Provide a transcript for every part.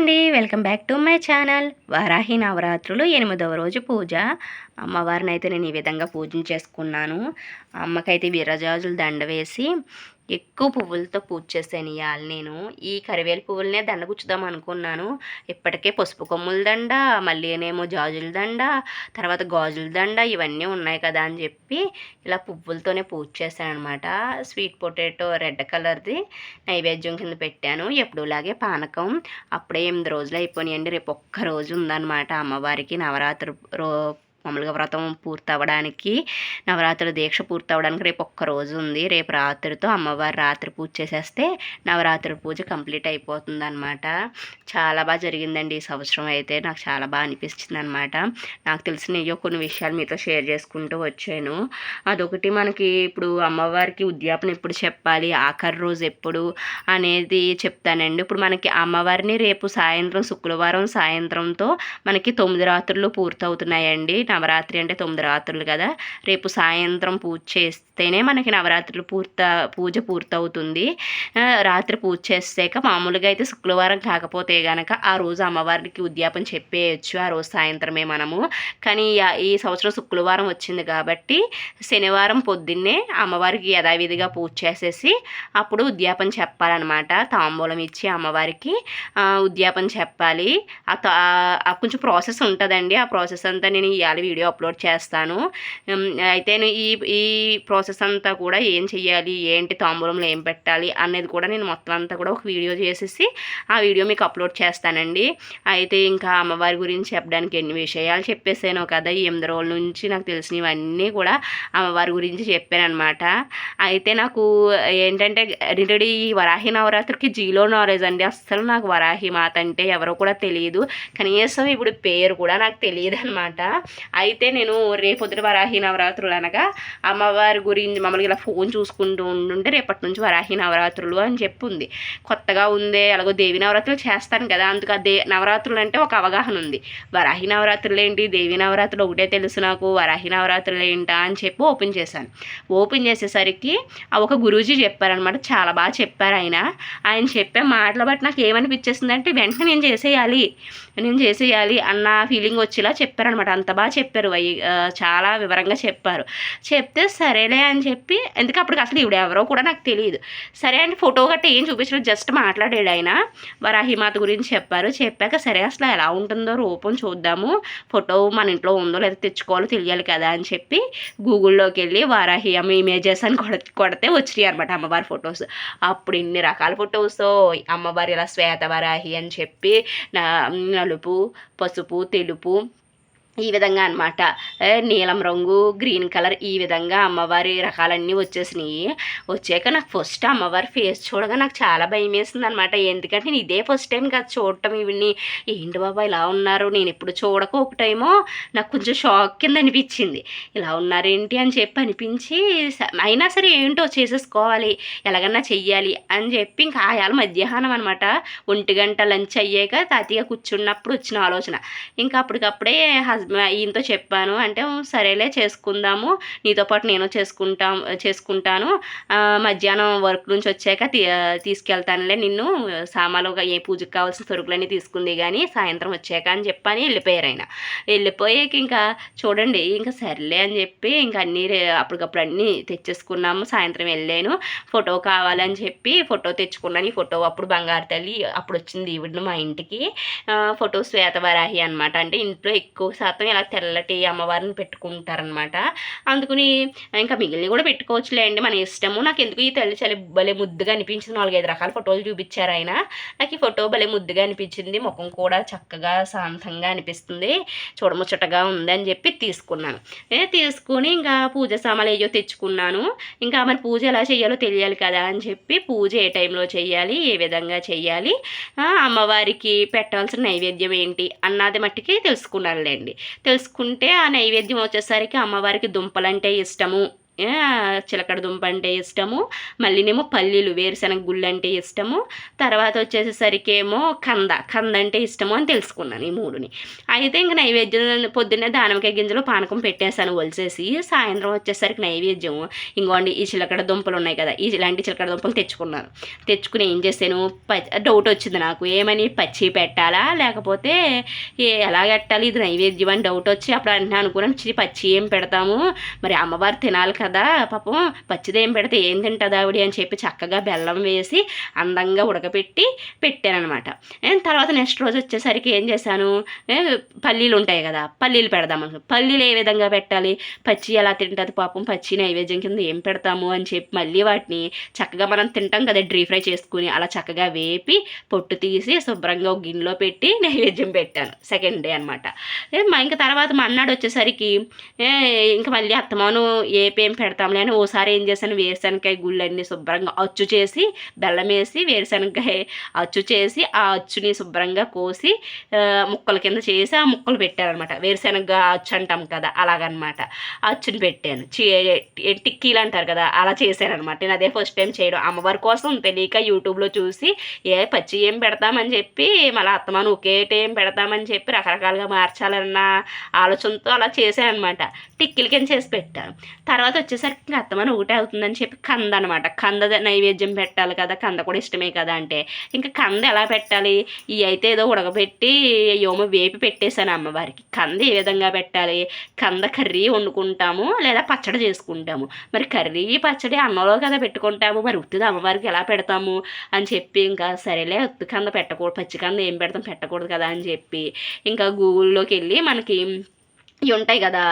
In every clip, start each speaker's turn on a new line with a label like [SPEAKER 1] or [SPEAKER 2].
[SPEAKER 1] అండి. Welcome back to my channel. Varahi నవరాత్రులు ఎనిమిదవ రోజు పూజ. అమ్మవారిని అయితే నేను ఈ విధంగా పూజ చేసుకున్నాను. అమ్మకైతే విరజాజులు దండ వేసి ఎక్కువ పువ్వులతో పూజ చేశాను ఇవాళ నేను ఈ కరివేలు పువ్వులనే దండ గుచ్చుదాం అనుకున్నాను. ఇప్పటికే పసుపు కొమ్ముల దండ మళ్ళీ ఏమో జాజుల దండ తర్వాత గాజుల దండ ఇవన్నీ ఉన్నాయి కదా అని చెప్పి ఇలా పువ్వులతోనే పూజ చేశాను అనమాట స్వీట్ పొటాటో రెడ్ కలర్ది నైవేద్యం కింద పెట్టాను. ఎప్పుడులాగే పానకం. అప్పుడే ఎనిమిది రోజులు అయిపోయినాయండి. రేపు ఒక్క రోజు ఉందన్నమాట. అమ్మవారికి నవరాత్రి రో మామూలుగా వ్రతం పూర్తి అవ్వడానికి నవరాత్రుల దీక్ష పూర్తి రేపు ఒక్క రోజు ఉంది. రేపు రాత్రితో అమ్మవారి రాత్రి పూజ చేసేస్తే నవరాత్రి పూజ కంప్లీట్ అయిపోతుంది అనమాట చాలా బాగా జరిగిందండి ఈ సంవత్సరం అయితే. నాకు చాలా బాగా అనిపిస్తుంది అనమాట నాకు తెలిసిన ఏయో కొన్ని విషయాలు మీతో షేర్ చేసుకుంటూ వచ్చాను. అదొకటి మనకి ఇప్పుడు అమ్మవారికి ఉద్యాపన ఎప్పుడు చెప్పాలి? ఆఖరి రోజు ఎప్పుడు అనేది చెప్తానండి. ఇప్పుడు మనకి అమ్మవారిని రేపు సాయంత్రం శుక్రవారం సాయంత్రంతో మనకి తొమ్మిది రాత్రులు పూర్తవుతున్నాయండి. నవరాత్రి అంటే తొమ్మిది రాత్రులు కదా. రేపు సాయంత్రం పూజ చేస్తేనే మనకి నవరాత్రులు పూర్త పూజ పూర్తవుతుంది. రాత్రి పూజ చేసాక మామూలుగా అయితే శుక్రవారం కాకపోతే కనుక ఆ రోజు అమ్మవారికి ఉద్యాపన చెప్పేయచ్చు. ఆ రోజు సాయంత్రమే మనము. కానీ ఈ సంవత్సరం శుక్రవారం వచ్చింది కాబట్టి శనివారం పొద్దున్నే అమ్మవారికి యథావిధిగా పూజ చేసేసి అప్పుడు ఉద్యాపన చెప్పాలన్నమాట. తాంబూలం ఇచ్చి అమ్మవారికి ఉద్యాపన చెప్పాలి. కొంచెం ప్రాసెస్ ఉంటుందండి. ఆ ప్రాసెస్ అంతా నేను ఇవాళ వీడియో అప్లోడ్ చేస్తాను. అయితే ఈ ఈ ప్రాసెస్ అంతా కూడా ఏం చెయ్యాలి? ఏంటి తాంబూలంలో ఏం పెట్టాలి? అనేది కూడా నేను మొత్తం అంతా కూడా ఒక వీడియో చేసేసి ఆ వీడియో మీకు అప్లోడ్ చేస్తానండి. అయితే ఇంకా అమ్మవారి గురించి చెప్పడానికి ఎన్ని విషయాలు చెప్పేసాను కదా ఈ ఎనిమిది రోజుల నుంచి నాకు తెలిసినవన్నీ కూడా అమ్మవారి గురించి చెప్పాను అనమాట అయితే నాకు ఏంటంటే రిటడి ఈ వరాహి నవరాత్రికి జీలో నాలెడ్జ్ అండి. అస్సలు నాకు వరాహి మాత అంటే ఎవరో కూడా తెలియదు కనీసం ఇప్పుడు పేరు కూడా నాకు తెలియదు అనమాట అయితే నేను రేపొద్దున వరాహి నవరాత్రులు అనగా అమ్మవారి గురించి మమ్మల్ని ఇలా ఫోన్ చూసుకుంటూ ఉండుంటే రేపటి నుంచి వరాహి నవరాత్రులు అని చెప్పుంది. కొత్తగా ఉందే అలాగో దేవి నవరాత్రులు చేస్తాను కదా అందుకు ఆ దే నవరాత్రులు అంటే ఒక అవగాహన ఉంది. వరాహి నవరాత్రులు ఏంటి? దేవి నవరాత్రులు ఒకటే తెలుసు నాకు వరాహి నవరాత్రులు ఏంటా అని చెప్పి ఓపెన్ చేశాను. ఓపెన్ చేసేసరికి ఒక గురూజీ చెప్పారనమాట చాలా బాగా చెప్పారు ఆయన. ఆయన చెప్పే మాటలు బట్టి నాకు ఏమనిపించేసింది అంటే వెంటనే నేను చేసేయాలి నేను చేసేయాలి అన్న ఫీలింగ్ వచ్చేలా చెప్పారనమాట. అంత బాగా చెప్పారు. వై చాలా వివరంగా చెప్పారు. చెప్తే సరేలే అని చెప్పి ఎందుకు అప్పటికి అసలు ఇవిడ ఎవరో కూడా నాకు తెలియదు సరే అని ఫోటో గట్ట ఏం చూపించలేదు జస్ట్ మాట్లాడాడు ఆయన. వరాహిమాత గురించి చెప్పారు. చెప్పాక సరే అసలు ఎలా ఉంటుందో రూపం చూద్దాము. ఫోటో మన ఇంట్లో ఉందో లేదా తెచ్చుకోవాలో తెలియాలి కదా అని చెప్పి గూగుల్లోకి వెళ్ళి వారాహి అమ్మ ఇమేజెస్ అని కొడ కొడితే వచ్చినాయి అనమాట అమ్మవారి ఫొటోస్. అప్పుడు ఇన్ని రకాల ఫొటోస్. అమ్మవారి ఇలా శ్వేత వరాహి అని చెప్పి నలుపు పసుపు తెలుపు ఈ విధంగా అనమాట నీలం రంగు గ్రీన్ కలర్ ఈ విధంగా అమ్మవారి రకాలన్నీ వచ్చేసినాయి. వచ్చాక నాకు ఫస్ట్ అమ్మవారి ఫేస్ చూడగా నాకు చాలా భయం వేసింది అనమాట ఎందుకంటే నేను ఇదే ఫస్ట్ టైం కదా చూడటం ఇవన్నీ. ఏంటి బాబా ఇలా ఉన్నారు? నేను ఎప్పుడు చూడక ఒక టైమో నాకు కొంచెం షాక్ కింద అనిపించింది. ఇలా ఉన్నారేంటి అని చెప్పి అనిపించి అయినా సరే ఏంటో చేసేసుకోవాలి. ఎలాగన్నా చెయ్యాలి అని చెప్పి ఇంకా ఆయాల మధ్యాహ్నం అనమాట ఒంటి గంట లంచ్ అయ్యాక తాతయ్య కూర్చున్నప్పుడు వచ్చిన ఆలోచన. ఇంకా అప్పటికప్పుడే హస్బెండ్ ఈయనతో చెప్పాను. అంటే సరేలే చేసుకుందాము. నీతో పాటు నేను చేసుకుంటా చేసుకుంటాను. మధ్యాహ్నం వర్క్ నుంచి వచ్చాక తీ తీసుకెళ్తానులే నిన్ను. సామాలుగా ఏ పూజకు కావాల్సిన సరుకులన్నీ తీసుకుంది కానీ సాయంత్రం వచ్చాక అని చెప్పని వెళ్ళిపోయారు ఆయన. వెళ్ళిపోయాక ఇంకా చూడండి ఇంకా సర్లే అని చెప్పి ఇంకా అన్నీ అప్పటికప్పుడు అన్నీ తెచ్చేసుకున్నాము. సాయంత్రం వెళ్ళాను. ఫోటో కావాలని చెప్పి ఫోటో తెచ్చుకున్నాను. ఈ ఫోటో అప్పుడు బంగారు తల్లి అప్పుడు వచ్చింది ఈవిడ మా ఇంటికి. ఫోటో శ్వేతవరాహి అనమాట అంటే ఇంట్లో ఎక్కువ వ్రతం మొత్తం ఇలా తెల్లటి అమ్మవారిని పెట్టుకుంటారనమాట అందుకుని ఇంకా మిగిలిన కూడా పెట్టుకోవచ్చులే అండి మన ఇష్టము. నాకు ఎందుకు ఈ తల్లి చలి భలే ముద్దుగా అనిపించింది. నాలుగైదు రకాల ఫోటోలు చూపించారు ఆయన. నాకు ఈ ఫోటో భలే ముద్దుగా అనిపించింది. ముఖం కూడా చక్కగా శాంతంగా అనిపిస్తుంది. చూడముచ్చటగా ఉందని చెప్పి తీసుకున్నాను. తీసుకుని ఇంకా పూజ సామాన్లు ఏయో తెచ్చుకున్నాను. ఇంకా మరి పూజ ఎలా చేయాలో తెలియాలి కదా అని చెప్పి పూజ ఏ టైంలో చేయాలి? ఏ విధంగా చేయాలి? అమ్మవారికి పెట్టాల్సిన నైవేద్యం ఏంటి? అన్నది మట్టికి తెలుసుకున్నానులేండి. తెలుసుకుంటే ఆ నైవేద్యం వచ్చేసరికి అమ్మవారికి దుంపలంటే ఇష్టము. చిలకడ దుంప అంటే ఇష్టము. మళ్ళీనేమో పల్లీలు వేరుశనగ గుళ్ళు అంటే ఇష్టము. తర్వాత వచ్చేసేసరికి ఏమో కంద కంద అంటే ఇష్టము అని తెలుసుకున్నాను ఈ మూడుని. అయితే ఇంక నైవేద్యం పొద్దున్నే దానిమ్మకాయ గింజలు పానకం పెట్టేశాను ఒలిసేసి సాయంత్రం వచ్చేసరికి నైవేద్యం. ఇంకోండి ఈ చిలకడ దుంపలు ఉన్నాయి కదా ఈ ఇలాంటి చిలకడ దుంపలు తెచ్చుకున్నాను. తెచ్చుకుని ఏం చేశాను? డౌట్ వచ్చింది నాకు. ఏమని? పచ్చి పెట్టాలా? లేకపోతే ఎలా పెట్టాలి? ఇది నైవేద్యం అని డౌట్ వచ్చి అప్పుడు అంటే అనుకున్నాను. పచ్చి ఏం పెడతాము? మరి అమ్మవారు తినాలి కదా. పాపం పచ్చిదేం పెడితే ఏం తింటుంది ఆవిడ అని చెప్పి చక్కగా బెల్లం వేసి అందంగా ఉడకపెట్టి పెట్టానమాట తర్వాత నెక్స్ట్ రోజు వచ్చేసరికి ఏం చేశాను? పల్లీలు ఉంటాయి కదా పల్లీలు పెడదాం పల్లీలు ఏ విధంగా పెట్టాలి? పచ్చి ఎలా తింటుంది పాపం? పచ్చి నైవేద్యం కింద ఏం పెడతాము అని చెప్పి మళ్ళీ వాటిని చక్కగా మనం తింటాం కదా డ్రీ ఫ్రై చేసుకుని అలా చక్కగా వేపి పొట్టు తీసి శుభ్రంగా ఒక గిన్నెలో పెట్టి నైవేద్యం పెట్టాను. సెకండ్ డే అనమాట ఇంకా తర్వాత మన్నాడు వచ్చేసరికి ఇంకా మళ్ళీ అత్తమాను ఏపేం పెడతాంలే అని ఓసారి ఏం చేశాను? వేరుశనగకాయ గుళ్ళన్నీ శుభ్రంగా అచ్చు చేసి బెల్లం వేసి వేరుశనగకాయ అచ్చు చేసి ఆ అచ్చుని శుభ్రంగా కోసి ముక్కల కింద చేసి ఆ ముక్కలు పెట్టారనమాట. వేరుశనగ అచ్చు అంటాం కదా అలాగనమాట. అచ్చుని పెట్టాను. టిక్కీలు అంటారు కదా అలా చేశాను అనమాట నేను అదే ఫస్ట్ టైం చేయడం. అమ్మవారి కోసం తెలియక యూట్యూబ్లో చూసి ఏ పచ్చి ఏం పెడతామని చెప్పి మళ్ళీ అత్తమాను ఒకే టైం పెడతామని చెప్పి రకరకాలుగా మార్చాలన్న ఆలోచనతో అలా చేశాను అనమాట టిక్కీల కింద చేసి పెట్టాను. తర్వాత వచ్చేసరికి ఇంకా ఒకటే అవుతుందని చెప్పి కంద అనమాట కంద నైవేద్యం పెట్టాలి కదా కంద కూడా ఇష్టమే కదా అంటే. ఇంకా కంద ఎలా పెట్టాలి? ఈ అయితే ఏదో ఉడకబెట్టి అయ్యోమో వేపి పెట్టేశాను అమ్మవారికి. కంద ఏ విధంగా పెట్టాలి? కంద కర్రీ వండుకుంటాము లేదా పచ్చడి చేసుకుంటాము? మరి కర్రీ పచ్చడి అన్నంలో కదా పెట్టుకుంటాము. మరి ఉత్తిది అమ్మవారికి ఎలా పెడతాము? అని చెప్పి ఇంకా సరేలే ఉత్తి కంద పెట్టకూడదు పచ్చి కంద ఏం పెడతాం పెట్టకూడదు కదా అని చెప్పి ఇంకా గూగుల్లోకి వెళ్ళి మనకి ఇవి ఉంటాయి కదా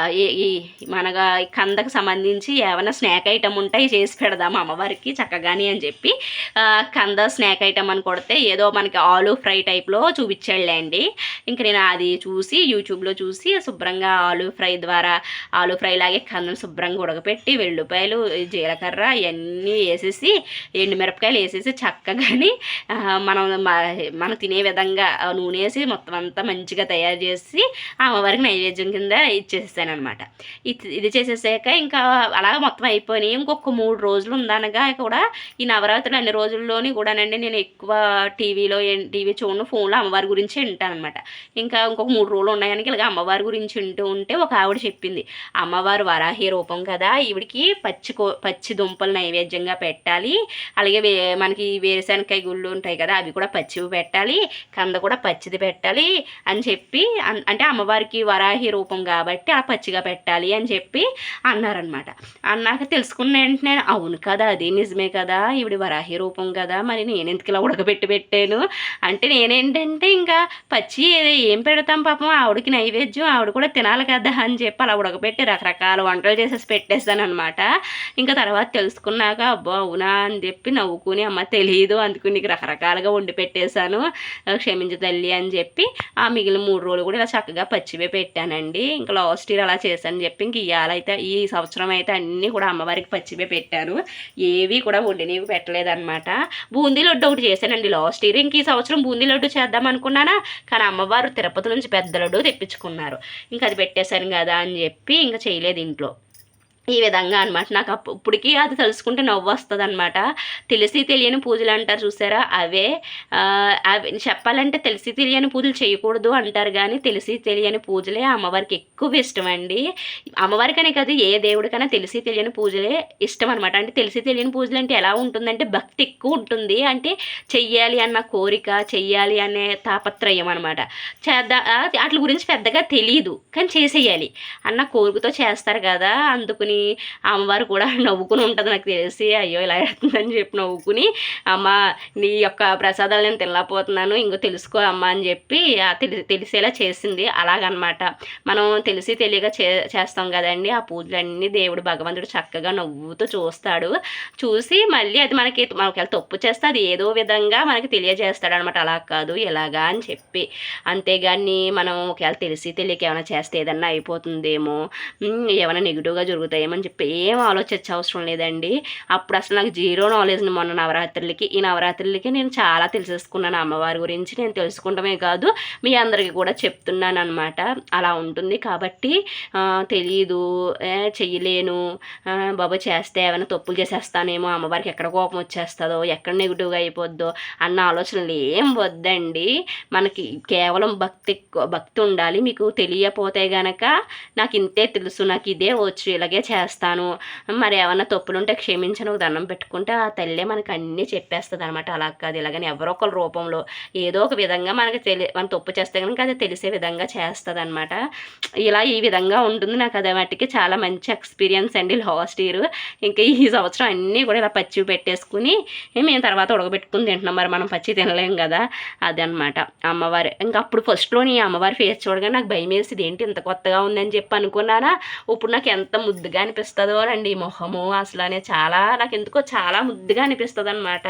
[SPEAKER 1] ఈ మనగా ఈ కందకు సంబంధించి ఏమైనా స్నాక్ ఐటమ్ ఉంటాయి చేసి పెడదాం అమ్మవారికి చక్కగాని అని చెప్పి కంద స్నాక్ ఐటమ్ అని కొడితే ఏదో మనకి ఆలు ఫ్రై టైప్లో చూపించాడులేండి. ఇంక నేను అది చూసి యూట్యూబ్లో చూసి శుభ్రంగా ఆలు ఫ్రై ద్వారా ఆలు ఫ్రై లాగే కందను శుభ్రంగా ఉడకపెట్టి వెల్లుపాయలు జీలకర్ర ఇవన్నీ వేసేసి ఎండుమిరపకాయలు వేసేసి చక్కగాని మనం మనం తినే విధంగా నూనె వేసి మొత్తం అంతా మంచిగా తయారు చేసి అమ్మవారికి నైవేద్యం కింద ఇచ్చేసాను అనమాట ఇది ఇది చేసేసాక ఇంకా అలా మొత్తం అయిపోయినాయి. ఇంకొక మూడు రోజులు ఉందనగా కూడా ఈ నవరాత్రులు అన్ని రోజుల్లోని కూడానండి నేను ఎక్కువ టీవీలో టీవీ చూడను ఫోన్లో అమ్మవారి గురించి వింటాను అనమాట ఇంకా ఇంకొక మూడు రోజులు ఉన్నాయని ఇలాగ అమ్మవారి గురించి వింటూ ఉంటే ఒక ఆవిడ చెప్పింది అమ్మవారు వరాహి రూపం కదా ఈవిడికి పచ్చి కో పచ్చి దుంపలు నైవేద్యంగా పెట్టాలి. అలాగే వే మనకి వేరుశనకాయ గుళ్ళు ఉంటాయి కదా అవి కూడా పచ్చివి పెట్టాలి. కంద కూడా పచ్చిది పెట్టాలి అని చెప్పి అంటే అమ్మవారికి వరాహి రూపం కాబట్టి ఆ పచ్చిగా పెట్టాలి అని చెప్పి అన్నారనమాట అన్నాక తెలుసుకున్న వెంటనే అవును కదా అది నిజమే కదా ఇవిడ వరాహి రూపం కదా మరి నేను ఎందుకు ఇలా ఉడకబెట్టి పెట్టాను? అంటే నేనేంటంటే ఇంకా పచ్చి ఏం పెడతాం పాపం ఆవిడకి నైవేద్యం ఆవిడ కూడా తినాలి కదా అని చెప్పి అలా ఉడకబెట్టి రకరకాల వంటలు చేసేసి పెట్టేస్తాను అనమాట ఇంకా తర్వాత తెలుసుకున్నాక అబ్బో అవునా అని చెప్పి నవ్వుకుని అమ్మ తెలియదు అందుకు నీకు రకరకాలుగా వండి పెట్టేశాను క్షమించు తల్లి అని చెప్పి ఆ మిగిలిన మూడు రోజులు కూడా ఇలా చక్కగా పచ్చివే పెట్టానండి. ఇంకా లాస్ట్ ఇయర్ అలా చేశాను చెప్పి ఇంక ఇవాళైతే ఈ సంవత్సరం అయితే అన్నీ కూడా అమ్మవారికి పచ్చివే పెట్టాను ఏవి కూడా వండినవి పెట్టలేదన్నమాట. బూందీ లడ్డు ఒకటి చేశానండి లాస్ట్ ఇయర్. ఇంక ఈ సంవత్సరం బూందీ లడ్డు చేద్దాం అనుకున్నానా కానీ అమ్మవారు తిరుపతి నుంచి పెద్ద లడ్డు తెప్పించుకున్నారు. ఇంకా అది పెట్టేశాను కదా అని చెప్పి ఇంకా చేయలేదు ఇంట్లో. ఈ విధంగా అనమాట నాకు అప్పు- ఇప్పటికీ అది తెలుసుకుంటే నవ్వు వస్తుంది అనమాట తెలిసి తెలియని పూజలు అంటారు చూసారా? అవే అవి చెప్పాలంటే తెలిసి తెలియని పూజలు చేయకూడదు అంటారు కానీ తెలిసి తెలియని పూజలే అమ్మవారికి ఎక్కువ ఇష్టం అండి అమ్మవారికనే కాదు ఏ దేవుడికైనా తెలిసి తెలియని పూజలే ఇష్టం అనమాట అంటే తెలిసి తెలియని పూజలు అంటే ఎలా ఉంటుందంటే భక్తి ఎక్కువ ఉంటుంది. అంటే చెయ్యాలి అన్న కోరిక చెయ్యాలి అనే తాపత్రయం అనమాట చేద్దా వాటి గురించి పెద్దగా తెలియదు కానీ చేసేయాలి. అన్న కోరికతో చేస్తారు కదా అందుకుని అమ్మవారు కూడా నవ్వుకుని ఉంటుంది నాకు తెలిసి. అయ్యో ఇలా అవుతుందని చెప్పి నవ్వుకుని అమ్మ నీ యొక్క ప్రసాదాలు నేను తినలేకపోతున్నాను ఇంకో తెలుసుకో అమ్మ అని చెప్పి తెలి తెలిసేలా చేసింది. అలాగనమాట. మనం తెలిసి తెలియక చే చేస్తాం కదండి ఆ పూజలన్నీ దేవుడు భగవంతుడు చక్కగా నవ్వుతూ చూస్తాడు. చూసి మళ్ళీ అది మనకి మనకి తప్పు చేస్తే అది ఏదో విధంగా మనకి తెలియజేస్తాడు అనమాట అలా కాదు ఎలాగా అని చెప్పి. అంతేగాని మనం ఒకవేళ తెలిసి తెలియక ఏమైనా చేస్తే ఏదన్నా అయిపోతుందేమో ఏమైనా నెగిటివ్గా జరుగుతాయేమో చేయమని చెప్పి ఏం ఆలోచించే అవసరం లేదండి. అప్పుడు అసలు నాకు జీరో నాలెడ్జ్ మొన్న నవరాత్రులకి ఈ నవరాత్రులకి నేను చాలా తెలిసేసుకున్నాను అమ్మవారి గురించి. నేను తెలుసుకుంటమే కాదు మీ అందరికీ కూడా చెప్తున్నాను అనమాట అలా ఉంటుంది కాబట్టి తెలియదు చెయ్యలేను. బాబు చేస్తే ఏమైనా తప్పులు చేసేస్తానేమో అమ్మవారికి ఎక్కడ కోపం వచ్చేస్తుందో ఎక్కడ నెగిటివ్గా అయిపోద్దో అన్న ఆలోచనలు ఏం వద్దండి. మనకి కేవలం భక్తి భక్తి ఉండాలి. మీకు తెలియపోతే గనక నాకు ఇంతే తెలుసు నాకు ఇదే వచ్చు ఇలాగే చేస్తాను. మరి ఏమన్నా తప్పులుంటే క్షమించను దండం పెట్టుకుంటే ఆ తల్లే మనకు అన్నీ చెప్పేస్తుంది అనమాట అలా కాదు ఇలాగని ఎవరో ఒకరి రూపంలో ఏదో ఒక విధంగా మనకి తెలి మన తప్పు చేస్తే కనుక అది తెలిసే విధంగా చేస్తుంది అనమాట ఇలా ఈ విధంగా ఉంటుంది. నాకు అది వాటికి చాలా మంచి ఎక్స్పీరియన్స్ అండి లాస్ట్ ఇయర్. ఇంకా ఈ సంవత్సరం అన్నీ కూడా ఇలా పచ్చివి పెట్టేసుకుని మేము తర్వాత ఉడకబెట్టుకుని తింటున్నాం. మరి మనం పచ్చి తినలేం కదా అదనమాట. అమ్మవారి ఇంకా అప్పుడు ఫస్ట్లోని అమ్మవారి ఫేస్ చూడగానే నాకు భయం వేసింది ఏంటి ఇంత కొత్తగా ఉందని చెప్పి అనుకున్నానా? ఇప్పుడు నాకు ఎంత ముద్దుగా అనిపిస్తుందో అండి మొహము అసలు అనే చాలా నాకు ఎందుకో చాలా ముద్దుగా అనిపిస్తుంది అనమాట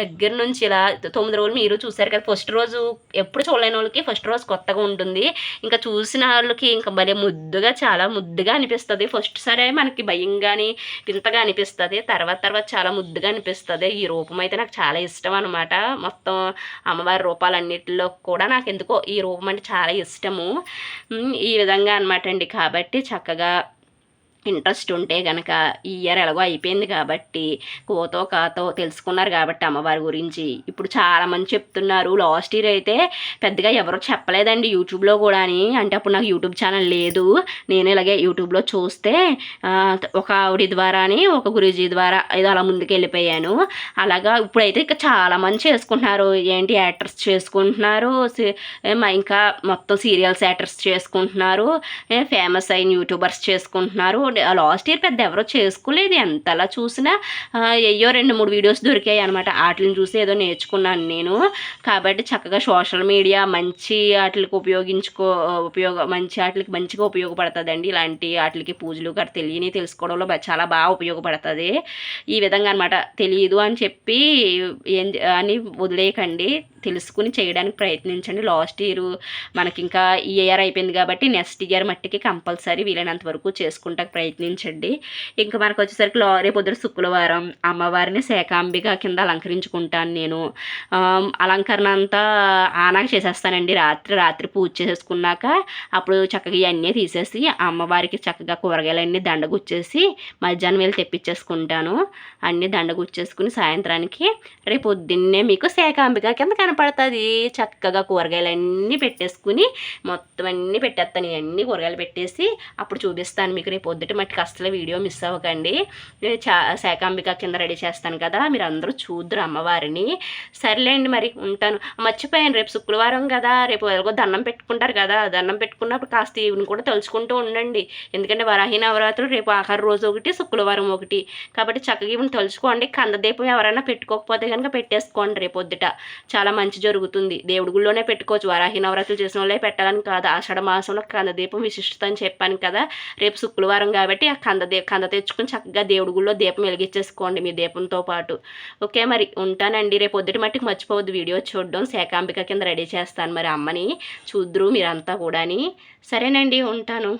[SPEAKER 1] దగ్గర నుంచి ఇలా తొమ్మిది రోజులు మీరు చూసారు కదా ఫస్ట్ రోజు ఎప్పుడు చూడలేని వాళ్ళకి ఫస్ట్ రోజు కొత్తగా ఉంటుంది. ఇంకా చూసిన వాళ్ళకి ఇంకా భలే ముద్దుగా చాలా ముద్దుగా అనిపిస్తుంది. ఫస్ట్ సరే మనకి భయం కానీ వింతగా అనిపిస్తుంది. తర్వాత తర్వాత చాలా ముద్దుగా అనిపిస్తుంది. ఈ రూపం అయితే నాకు చాలా ఇష్టం అనమాట. మొత్తం అమ్మవారి రూపాలన్నిటిలో కూడా నాకు ఎందుకో ఈ రూపం అంటే చాలా ఇష్టము. ఈ విధంగా అనమాట అండి. కాబట్టి చక్కగా ఇంట్రెస్ట్ ఉంటే కనుక ఈ ఇయర్ ఎలాగో అయిపోయింది కాబట్టి కోతో కాతో తెలుసుకున్నారు కాబట్టి అమ్మవారి గురించి. ఇప్పుడు చాలామంది చెప్తున్నారు లాస్ట్ ఇయర్ అయితే పెద్దగా ఎవరో చెప్పలేదండి యూట్యూబ్లో కూడా అని అంటే అప్పుడు నాకు యూట్యూబ్ ఛానల్ లేదు. నేను ఇలాగే యూట్యూబ్లో చూస్తే ఒక ఆవిడ ద్వారాని ఒక గురూజీ ద్వారా ఇది అలా ముందుకు వెళ్ళిపోయాను. అలాగా ఇప్పుడైతే ఇంకా చాలామంది చేసుకుంటున్నారు. ఏంటి యాక్టర్స్ చేసుకుంటున్నారు ఇంకా మొత్తం సీరియల్స్ యాక్టర్స్ చేసుకుంటున్నారు ఫేమస్ అయిన యూట్యూబర్స్ చేసుకుంటున్నారు. లాస్ట్ ఇయర్ పెద్ద ఎవరో చేసుకోలేదు. ఎంతలా చూసినా అయ్యో రెండు మూడు వీడియోస్ దొరికాయి అనమాట వాటిని చూసి ఏదో నేర్చుకున్నాను నేను. కాబట్టి చక్కగా సోషల్ మీడియా మంచి వాటికి ఉపయోగించుకో ఉపయోగ మంచి వాటికి మంచిగా ఉపయోగపడుతుందండి. ఇలాంటి వాటికి పూజలు గట్రా తెలియని తెలుసుకోవడంలో చాలా బాగా ఉపయోగపడుతుంది. ఈ విధంగా అనమాట తెలియదు అని చెప్పి ఏం అని వదిలేయకండి. తెలుసుకుని చేయడానికి ప్రయత్నించండి. లాస్ట్ ఇయర్ మనకి ఇంకా ఈ ఇయర్ అయిపోయింది కాబట్టి నెక్స్ట్ ఇయర్ మట్టికి కంపల్సరీ వీలైనంత వరకు చేసుకుంటా ప్రయత్నించండి. ఇంకా మనకు వచ్చేసరికి రేపు పొద్దున శుక్రవారం అమ్మవారిని శేఖాంబిక కింద అలంకరించుకుంటాను నేను. అలంకరణ అంతా ఆనాక చేసేస్తానండి. రాత్రి రాత్రి పూజ చేసుకున్నాక అప్పుడు చక్కగా ఇవన్నీ తీసేసి అమ్మవారికి చక్కగా కూరగాయలన్నీ దండగుచ్చేసి మధ్యాహ్నం వెళ్ళి తెప్పించేసుకుంటాను. అన్నీ దండగుచ్చేసుకుని సాయంత్రానికి రేపు పొద్దున్నే మీకు శాకాంబిగా కింద కనపడుతుంది చక్కగా కూరగాయలన్నీ పెట్టేసుకుని మొత్తం అన్నీ పెట్టేస్తాను. ఇవన్నీ కూరగాయలు పెట్టేసి అప్పుడు చూపిస్తాను మీకు. రేపు పొద్దుట మట్టుకు అసలు వీడియో మిస్ అవ్వకండి. చా శాకాంబిక కింద రెడీ చేస్తాను కదా. మీరు అందరూ చూద్దరు అమ్మవారిని. సర్లేండి మరి ఉంటాను. మర్చిపోయాను. రేపు శుక్రవారం కదా. రేపు ఎలాగో దండం పెట్టుకుంటారు కదా. దండం పెట్టుకున్నప్పుడు కాస్త ఈవిని కూడా తలుచుకుంటూ ఉండండి. ఎందుకంటే వరాహి నవరాత్రులు రేపు ఆఖరి రోజు ఒకటి శుక్రవారం ఒకటి. కాబట్టి చక్కగా ఈవిని తలుచుకోండి. కందదీపం ఎవరైనా పెట్టుకోకపోతే కనుక పెట్టేసుకోండి రేపు పొద్దుట. చాలా మంచి జరుగుతుంది. దేవుడి గుళ్ళోనే పెట్టుకోవచ్చు. వరాహి నవరాత్రులు చేసిన వాళ్ళే పెట్టాలని కాదు. ఆషాఢ మాసంలో కందదీపం విశిష్టత అని చెప్పాను కదా. రేపు శుక్రవారం కాబట్టి ఆ కంద దే కంద తెచ్చుకొని చక్కగా దేవుడి గుళ్ళో దీపం వెలిగించేసుకోండి మీ దీపంతో పాటు. ఓకే మరి ఉంటానండి. రేపు పొద్దుటి మట్టికి మర్చిపోవద్దు. వీడియో చూడడం శాకాంబిక కింద రెడీ చేస్తాను. మరి అమ్మని చూద్దరు మీరంతా కూడాని. సరేనండి ఉంటాను.